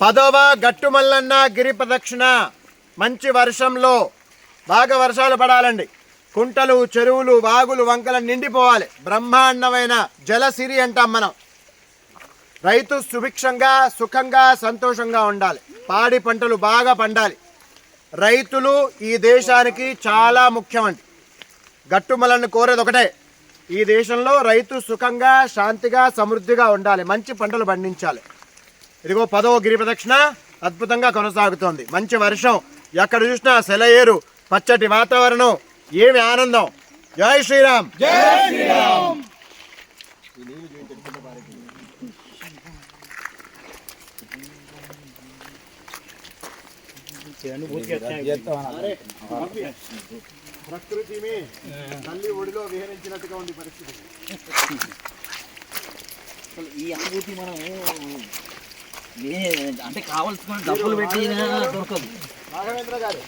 పదవ గట్టుమల్లన్న గిరి ప్రదక్షిణ మంచి వర్షంలో బాగా వర్షాలు పడాలండి. కుంటలు చెరువులు వాగులు వంకలు నిండిపోవాలి. బ్రహ్మాండమైన జలసిరి అంటాం మనం. రైతు సుభిక్షంగా సుఖంగా సంతోషంగా ఉండాలి. పాడి పంటలు బాగా పండాలి. రైతులు ఈ దేశానికి చాలా ముఖ్యమండి. గట్టుమలను కోరేది ఒకటే. ఈ దేశంలో రైతు సుఖంగా శాంతిగా సమృద్ధిగా ఉండాలి. మంచి పంటలు పండించాలి. ఇదిగో పదవ గిరి ప్రదక్షిణ అద్భుతంగా కొనసాగుతోంది. మంచి వర్షం. ఎక్కడ చూసినా సెలయేరు. పచ్చటి వాతావరణం. ఏమి ఆనందం. జై శ్రీరామ్. ప్రకృతి తల్లి ఒడిలో విహరించినట్టుగా ఉంది పరిస్థితి. అసలు ఈ అనుభూతి మనం అంటే కావాల్సిన డబ్బులు పెట్టి దొరకదు. రాఘవేంద్ర గారు